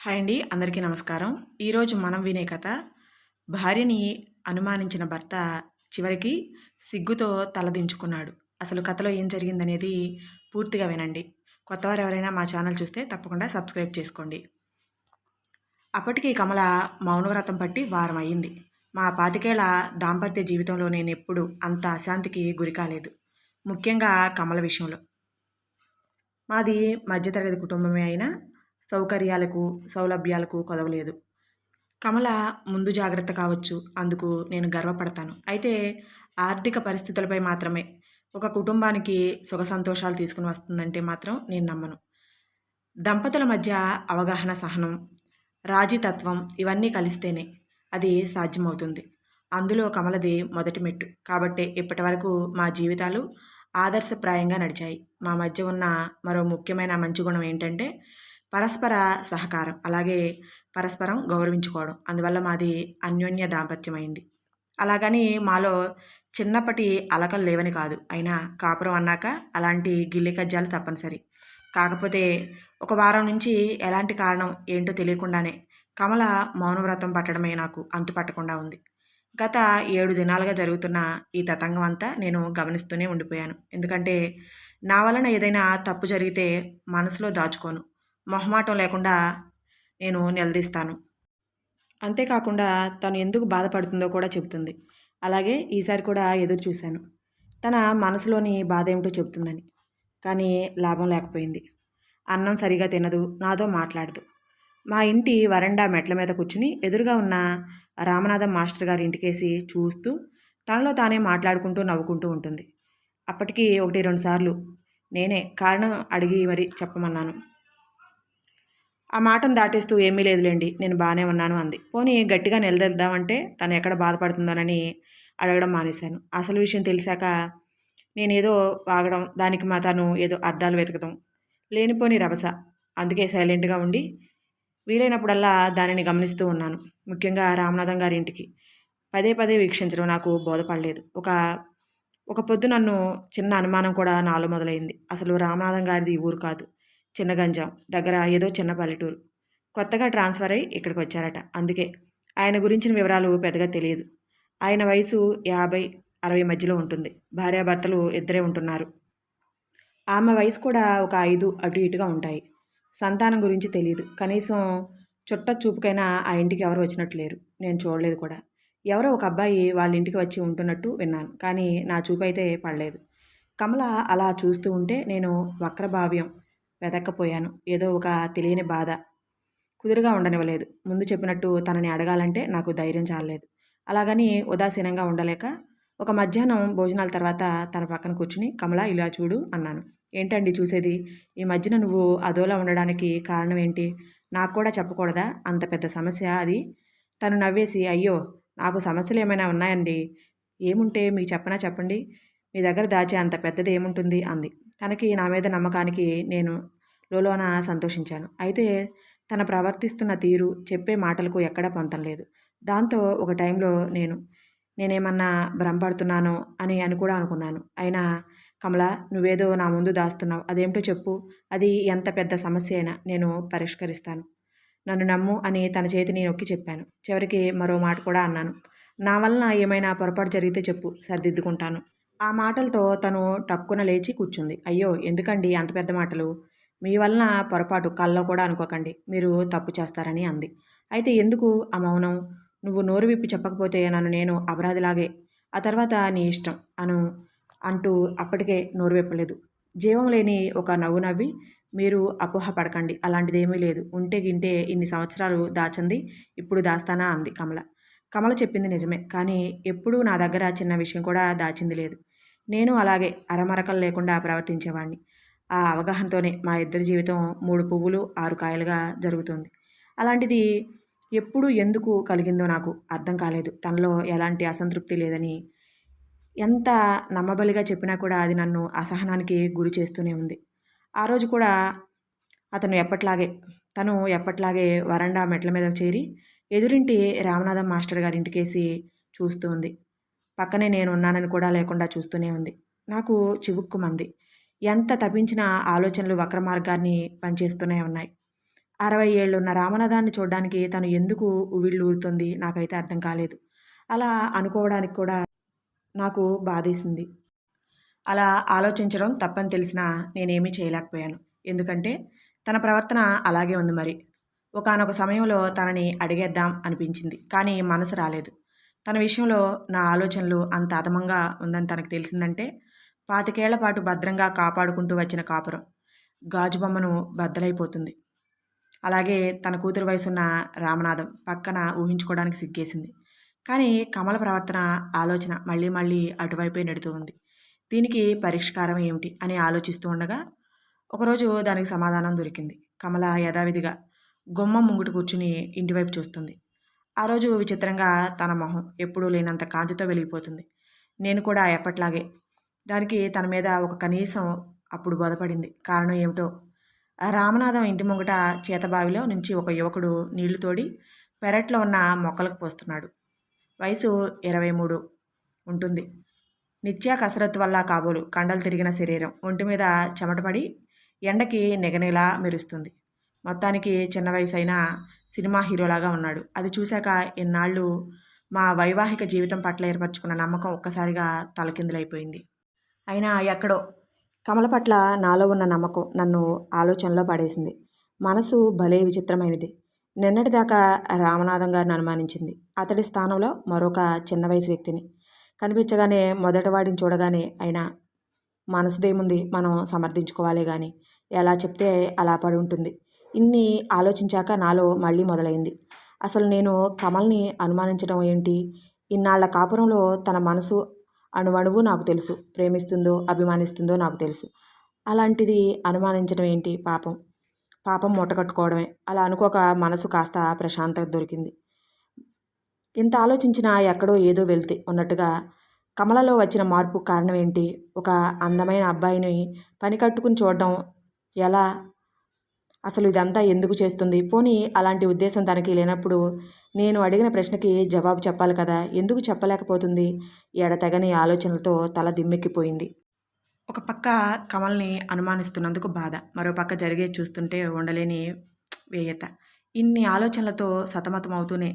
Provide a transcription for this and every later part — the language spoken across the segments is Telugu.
హాయ్ అండి అందరికీ నమస్కారం. ఈరోజు మనం వినే కథ భార్యని అనుమానించిన భర్త చివరికి సిగ్గుతో తలదించుకున్నాడు. అసలు కథలో ఏం జరిగిందనేది పూర్తిగా వినండి. కొత్తవారు ఎవరైనా మా ఛానల్ చూస్తే తప్పకుండా సబ్స్క్రైబ్ చేసుకోండి. అప్పటికి కమల మౌనవ్రతం పట్టి వారం అయ్యింది మా పాతికేళ్ళ దాంపత్య జీవితంలో నేను ఎప్పుడు అంత అశాంతికి గురి కాలేదు. ముఖ్యంగా కమల విషయంలో. మాది మధ్యతరగతి కుటుంబమే అయినా సౌకర్యాలకు సౌలభ్యాలకు కొదవలేదు. కమల ముందు జాగ్రత్త కావచ్చు అందుకు నేను గర్వపడతాను. అయితే ఆర్థిక పరిస్థితులపై మాత్రమే. ఒక కుటుంబానికి సుఖ సంతోషాలు తీసుకుని వస్తుందంటే మాత్రం నేను నమ్మను. దంపతుల మధ్య అవగాహన సహనం రాజీతత్వం ఇవన్నీ కలిస్తేనే అది సాధ్యమవుతుంది. అందులో కమలది మొదటి మెట్టు. కాబట్టి ఇప్పటి వరకు మా జీవితాలు ఆదర్శప్రాయంగా నడిచాయి. మా మధ్య ఉన్న మరో ముఖ్యమైన మంచి గుణం ఏంటంటే పరస్పర సహకారం అలాగే పరస్పరం గౌరవించుకోవడం. అందువల్ల మాది అన్యోన్య దాంపత్యమైంది. అలాగని మాలో చిన్నప్పటి అలకలు లేవని కాదు. అయినా కాపురం అన్నాక అలాంటి గిల్లి కజ్జాలు తప్పనిసరి. కాకపోతే ఒక వారం నుంచి ఎలాంటి కారణం ఏంటో తెలియకుండానే కమల మౌనవ్రతం పట్టడమే నాకు అంతు పట్టకుండా ఉంది. గత ఏడు దినాలుగా జరుగుతున్న ఈ తతంగం అంతా నేను గమనిస్తూనే ఉండిపోయాను. ఎందుకంటే నా వలన ఏదైనా తప్పు జరిగితే మనసులో దాచుకోను. మొహమాటం లేకుండా నేను నిలదీస్తాను. అంతేకాకుండా తను ఎందుకు బాధపడుతుందో కూడా చెబుతుంది. అలాగే ఈసారి కూడా ఎదురు చూశాను. తన మనసులోని బాధ ఏమిటో చెబుతుందని. కానీ లాభం లేకపోయింది. అన్నం సరిగా తినదు నాతో మాట్లాడదు. మా ఇంటి వరండా మెట్ల మీద కూర్చుని ఎదురుగా ఉన్న రామనాథం మాస్టర్ గారి ఇంటికేసి చూస్తూ తనలో తానే మాట్లాడుకుంటూ నవ్వుకుంటూ ఉంటుంది. అప్పటికి ఒకటి రెండు సార్లు నేనే కారణం అడిగి మరి చెప్పమన్నాను. ఆ మాటను దాటేస్తూ ఏమీ లేదులేండి నేను బాగానే ఉన్నాను అంది. పోనీ గట్టిగా నిలదీద్దామంటే తను ఎక్కడ బాధపడుతుందోనని అడగడం మానేశాను. అసలు విషయం తెలిసాక నేనేదో వాగడం దానికి మా తను ఏదో అర్థాలు వెతకడం లేనిపోని రభస. అందుకే సైలెంట్గా ఉండి వీలైనప్పుడల్లా దానిని గమనిస్తూ ఉన్నాను. ముఖ్యంగా రామనాథం గారి ఇంటికి. పదే పదే వీక్షించడం నాకు బోధపడలేదు. ఒక ఒక పొద్దు నన్ను చిన్న అనుమానం కూడా నాలో మొదలైంది. అసలు రామనాథం గారిది ఊరు కాదు. చిన్నగంజాం దగ్గర ఏదో చిన్న పల్లెటూరు. కొత్తగా ట్రాన్స్ఫర్ అయ్యి ఇక్కడికి వచ్చారట. అందుకే ఆయన గురించిన వివరాలు పెద్దగా తెలియదు. ఆయన వయసు యాభై అరవై మధ్యలో ఉంటుంది. భార్యాభర్తలు ఇద్దరే ఉంటున్నారు. ఆమె వయసు కూడా ఒక ఐదు అటు ఇటుగా ఉంటాయి. సంతానం గురించి తెలియదు కనీసం చుట్ట చూపుకైనా ఆ ఇంటికి ఎవరు వచ్చినట్టు లేరు. నేను చూడలేదు కూడా. ఎవరో ఒక అబ్బాయి వాళ్ళ ఇంటికి వచ్చి ఉంటున్నట్టు విన్నాను. కానీ నా చూపు అయితే పడలేదు. కమల అలా చూస్తూ ఉంటే నేను వక్రభావ్యం వెతక్కపోయాను ఏదో ఒక తెలియని బాధ. కుదురుగా ఉండనివ్వలేదు. ముందు చెప్పినట్టు తనని అడగాలంటే నాకు ధైర్యం చాలలేదు. అలాగని ఉదాసీనంగా ఉండలేక ఒక మధ్యాహ్నం భోజనాల తర్వాత తన పక్కన కూర్చుని కమల ఇలా చూడు అన్నాను. ఏంటండి చూసేది? ఈ మధ్యన నువ్వు అదోలా ఉండడానికి కారణం ఏంటి? నాకు కూడా చెప్పకూడదా? అంత పెద్ద సమస్య అది. తను నవ్వేసి అయ్యో నాకు సమస్యలు ఏమైనా ఉన్నాయండి? ఏముంటే మీకు చెప్పనా చెప్పండి? మీ దగ్గర దాచే అంత పెద్దది ఏముంటుంది? అంది. తనకి నా మీద నమ్మకానికి నేను లోలోన సంతోషించాను. అయితే తన ప్రవర్తిస్తున్న తీరు చెప్పే మాటలకు ఎక్కడా పొంతం లేదు. దాంతో ఒక టైంలో నేను నేనేమన్నా భ్రమపడుతున్నానో అని అని కూడా అనుకున్నాను. అయినా కమల నువ్వేదో నా ముందు దాస్తున్నావు. అదేమిటో చెప్పు. అది ఎంత పెద్ద సమస్య అయినా నేను పరిష్కరిస్తాను. నన్ను నమ్ము అని తన చేతిని నొక్కి చెప్పాను. చివరికి మరో మాట కూడా అన్నాను. నా వలన ఏమైనా పొరపాటు జరిగితే చెప్పు. సర్దిద్దుకుంటాను. ఆ మాటలతో తను టక్కున లేచి కూర్చుంది. అయ్యో ఎందుకండి అంత పెద్ద మాటలు? మీ వలన పొరపాటు కల్లో కూడా అనుకోకండి. మీరు తప్పు చేస్తారని అంది. అయితే ఎందుకు ఆ మౌనం? నువ్వు నోరు విప్పి చెప్పకపోతే నన్ను నేను అపరాధిలాగే ఆ తర్వాత నీ ఇష్టం అను అంటూ అప్పటికే నోరు విప్పలేదు. జీవం లేని ఒక నవ్వు నవ్వి మీరు అపోహ పడకండి. అలాంటిదేమీ లేదు. ఉంటే గింటే ఇన్ని సంవత్సరాలు దాచంది ఇప్పుడు దాస్తానా అంది కమల. కమల చెప్పింది నిజమే. కానీ ఎప్పుడూ నా దగ్గర చిన్న విషయం కూడా దాచింది లేదు. నేను అలాగే అరమరకలు లేకుండా ప్రవర్తించేవాడిని ఆ అవగాహనతోనే మా ఇద్దరి జీవితం మూడు పువ్వులు ఆరు కాయలుగా జరుగుతుంది. అలాంటిది ఎప్పుడు ఎందుకు కలిగిందో నాకు అర్థం కాలేదు. తనలో ఎలాంటి అసంతృప్తి లేదని ఎంత నమ్మబలిగా చెప్పినా కూడా అది నన్ను అసహనానికి గురి చేస్తూనే ఉంది. ఆ రోజు కూడా అతను ఎప్పట్లాగే తను ఎప్పట్లాగే వరండా మెట్ల మీద చేరి ఎదురింటి రామనాథం మాస్టర్ గారి ఇంటికేసి చూస్తూ ఉంది పక్కనే నేను ఉన్నానని కూడా లేకుండా చూస్తూనే ఉంది. నాకు చివుక్కుమంది. ఎంత తప్పించినా ఆలోచనలు వక్ర మార్గాన్ని పనిచేస్తూనే ఉన్నాయి. అరవై ఏళ్ళున్న రామనాథాన్ని చూడడానికి తను ఎందుకు ఊరుతుంది నాకైతే అర్థం కాలేదు. అలా అనుకోవడానికి కూడా నాకు బాధేసింది. అలా ఆలోచించడం తప్పని తెలిసినా నేనేమీ చేయలేకపోయాను. ఎందుకంటే తన ప్రవర్తన అలాగే ఉంది మరి. ఒకానొక సమయంలో తనని అడిగేద్దాం అనిపించింది కానీ మనసు రాలేదు. తన విషయంలో నా ఆలోచనలు అంత అదమంగా ఉందని తనకు తెలిసిందంటే పాతికేళ్ళ పాటు భద్రంగా కాపాడుకుంటూ వచ్చిన కాపురం. గాజు బొమ్మను బద్దలైపోతుంది. అలాగే తన కూతురు వయసున్న రామనాథం పక్కన ఊహించుకోవడానికి సిగ్గేసింది. కానీ కమల ప్రవర్తన ఆలోచన మళ్ళీ మళ్ళీ అటువైపే నెడుతూ ఉంది. దీనికి పరిష్కారం ఏమిటి అని ఆలోచిస్తూ ఉండగా ఒకరోజు దానికి సమాధానం దొరికింది. కమల యథావిధిగా గుమ్మం ముంగుట కూర్చుని ఇంటివైపు చూస్తుంది. ఆ రోజు విచిత్రంగా తన మొహం ఎప్పుడూ లేనంత కాంతితో వెలిగిపోతుంది. నేను కూడా ఎప్పట్లాగే. దానికి తన మీద ఒక కనీసం అప్పుడు బోధపడింది. కారణం ఏమిటో? రామనాథం ఇంటి ముంగట చేతబావిలో నుంచి ఒక యువకుడు నీళ్ళు తోడి పెరట్లో ఉన్న మొక్కలకు పోస్తున్నాడు. వయసు ఇరవై మూడు. ఉంటుంది. నిత్య కసరత్తు వల్ల కాబోలు. కండలు తిరిగిన శరీరం. ఒంటి మీద చెమటపడి ఎండకి నిగనిలా మెరుస్తుంది. మొత్తానికి చిన్న వయసు అయినా సినిమా హీరోలాగా ఉన్నాడు. అది చూశాక ఇన్నాళ్ళు మా వైవాహిక జీవితం పట్ల ఏర్పరచుకున్న నమ్మకం ఒక్కసారిగా తలకిందులైపోయింది. అయినా ఎక్కడో కమల పట్ల నాలో ఉన్న నమ్మకం నన్ను ఆలోచనలో పడేసింది. మనసు భలే విచిత్రమైనది. నిన్నటిదాకా రామనాథం గారిని అనుమానించింది. అతడి స్థానంలో మరొక చిన్న వయసు వ్యక్తిని. కనిపించగానే మొదటివాడిని చూడగానే అయినా మనసుదేముంది మనం సమర్థించుకోవాలి కానీ ఎలా చెప్తే అలా పడి ఉంటుంది. ఇన్ని ఆలోచించాక నాలో మళ్ళీ మొదలైంది. అసలు నేను కమల్ని అనుమానించడం ఏంటి? ఇన్నాళ్ళ కాపురంలో తన మనసు అణువణువు నాకు తెలుసు. ప్రేమిస్తుందో అభిమానిస్తుందో నాకు తెలుసు. అలాంటిది అనుమానించడం ఏంటి పాపం? పాపం మూటకట్టుకోవడమే అలా అనుకోక మనసు కాస్త ప్రశాంతత దొరికింది. ఇంత ఆలోచించినా ఎక్కడో ఏదో వెళ్తే ఉన్నట్టుగా కమలలో వచ్చిన మార్పు కారణం ఏంటి? ఒక అందమైన అబ్బాయిని పని కట్టుకుని చూడడం ఎలా? అసలు ఇదంతా ఎందుకు చేస్తుంది? పోనీ అలాంటి ఉద్దేశం తనకి లేనప్పుడు నేను అడిగిన ప్రశ్నకి జవాబు చెప్పాలి కదా ఎందుకు చెప్పలేకపోతుంది? ఎడతెగని ఆలోచనలతో తల దిమ్మెక్కిపోయింది. ఒక పక్క కమల్ని అనుమానిస్తున్నందుకు బాధ మరో పక్క జరిగే చూస్తుంటే ఉండలేని వేయత ఇన్ని ఆలోచనలతో సతమతం అవుతూనే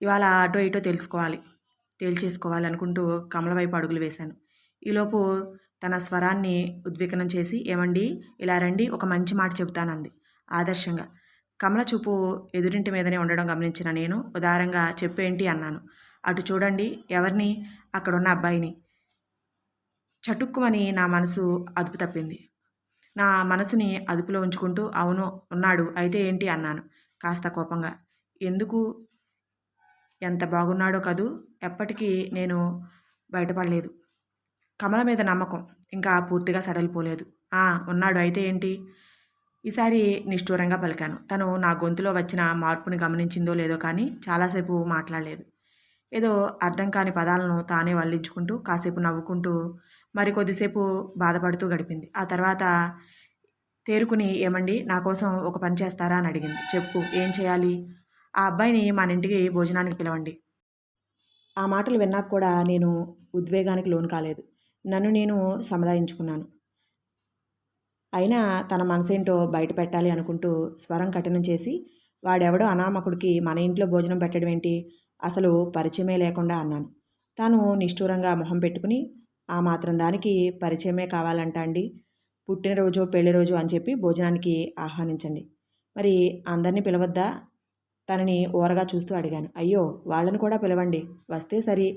ఇవాళ అటో ఇటో తెలుసుకోవాలి తేల్చేసుకోవాలి అనుకుంటూ కమల వైపు అడుగులు వేశాను. ఈలోపు తన స్వరాన్ని ఉద్విగ్నం చేసి ఏమండి ఇలా రండి ఒక మంచి మాట చెబుతానంది. ఆదర్శంగా. కమల చూపు ఎదురింటి మీదనే ఉండడం గమనించిన నేను ఉదారంగా చెప్పేంటి అన్నాను. అటు చూడండి ఎవరిని? అక్కడున్న అబ్బాయిని. చటుక్కుమని నా మనసు అదుపు తప్పింది. నా మనసుని అదుపులో ఉంచుకుంటూ అవును ఉన్నాడు అయితే ఏంటి? అన్నాను కాస్త కోపంగా. ఎందుకు? ఎంత బాగున్నాడో కదూ? ఎప్పటికీ నేను బయటపడలేదు. కమల మీద నమ్మకం ఇంకా పూర్తిగా సడలిపోలేదు. ఉన్నాడు అయితే ఏంటి? ఈసారి నిష్ఠూరంగా పలికాను. తను నా గొంతులో వచ్చిన మార్పుని గమనించిందో లేదో కానీ చాలాసేపు మాట్లాడలేదు. ఏదో అర్థం కాని పదాలను తానే వల్లించుకుంటూ కాసేపు నవ్వుకుంటూ మరి కొద్దిసేపు బాధపడుతూ గడిపింది. ఆ తర్వాత తేరుకుని ఏమండి నా కోసం ఒక పని చేస్తారా? అని అడిగింది. చెప్పు ఏం చేయాలి? ఆ అబ్బాయిని మన ఇంటికి భోజనానికి పిలవండి. ఆ మాటలు విన్నాక కూడా నేను ఉద్వేగానికి లోను కాలేదు. నన్ను నేను సముదాయించుకున్నాను. అయినా తన మనసేంటో బయట పెట్టాలి అనుకుంటూ స్వరం కఠినం చేసి వాడెవడో అనామకుడికి మన ఇంట్లో భోజనం పెట్టడం ఏంటి? అసలు పరిచయమే లేకుండా అన్నాను. తాను నిష్ఠూరంగా మొహం పెట్టుకుని ఆ మాత్రం దానికి పరిచయమే కావాలంట అండి. పుట్టినరోజు పెళ్ళిరోజు అని చెప్పి భోజనానికి ఆహ్వానించండి. మరి అందరినీ పిలవద్దా? తనని ఓరగా చూస్తూ అడిగాను. అయ్యో వాళ్ళని కూడా పిలవండి. వస్తే సరి.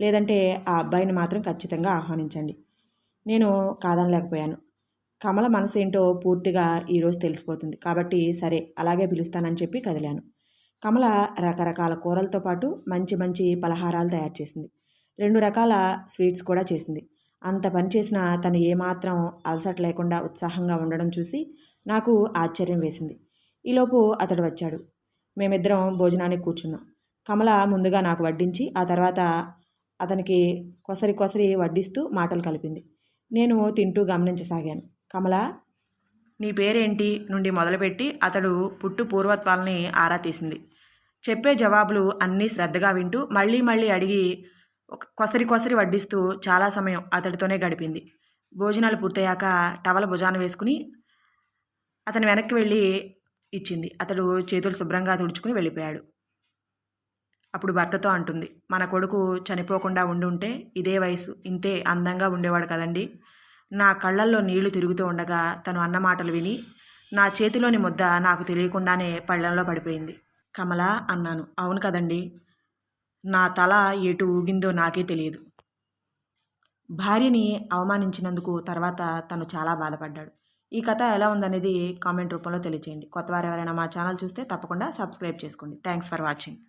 లేదంటే ఆ అబ్బాయిని మాత్రం ఖచ్చితంగా ఆహ్వానించండి. నేను కాదనలేకపోయాను. కమల మనసు ఏంటో పూర్తిగా ఈరోజు తెలిసిపోతుంది. కాబట్టి సరే అలాగే పిలుస్తానని చెప్పి కదిలాను. కమల రకరకాల కూరలతో పాటు మంచి మంచి పలహారాలు తయారు చేసింది. రెండు రకాల స్వీట్స్ కూడా చేసింది. అంత పని చేసిన తను ఏమాత్రం అలసట లేకుండా ఉత్సాహంగా ఉండడం చూసి నాకు ఆశ్చర్యం వేసింది. ఈలోపు అతడు వచ్చాడు. మేమిద్దరం భోజనానికి కూర్చున్నాం. కమల ముందుగా నాకు వడ్డించి ఆ తర్వాత అతనికి కొసరి కొసరి వడ్డిస్తూ మాటలు కలిపింది. నేను తింటూ గమనించసాగాను. కమలా నీ పేరేంటి నుండి మొదలుపెట్టి అతడు పుట్టు పూర్వత్వాలని ఆరా తీసింది. చెప్పే జవాబులు అన్నీ శ్రద్ధగా వింటూ మళ్ళీ మళ్ళీ అడిగి కొసరి కొసరి వడ్డిస్తూ చాలా సమయం అతడితోనే గడిపింది. భోజనాలు పూర్తయ్యాక టవల భుజాన వేసుకుని అతని వెనక్కి వెళ్ళి ఇచ్చింది. అతడు చేతులు శుభ్రంగా తుడుచుకుని వెళ్ళిపోయాడు. అప్పుడు భర్తతో అంటుంది మన కొడుకు చనిపోకుండా ఉండుంటే ఇదే వయసు ఇంతే అందంగా ఉండేవాడు కదండి. నా కళ్ళల్లో నీళ్ళు తిరుగుతూ ఉండగా తను అన్న మాటలు విని నా చేతిలోని ముద్ద నాకు తెలియకుండానే పళ్ళెంలో పడిపోయింది. కమల అన్నాను అవును కదండి. నా తల ఎటు ఊగిందో నాకే తెలియదు. భార్యని అవమానించినందుకు తర్వాత తను చాలా బాధపడ్డాడు. ఈ కథ ఎలా ఉందనేది కామెంట్ రూపంలో తెలియచేయండి. కొత్తవారు ఎవరైనా మా ఛానల్ చూస్తే తప్పకుండా సబ్స్క్రైబ్ చేసుకోండి. Thanks for watching.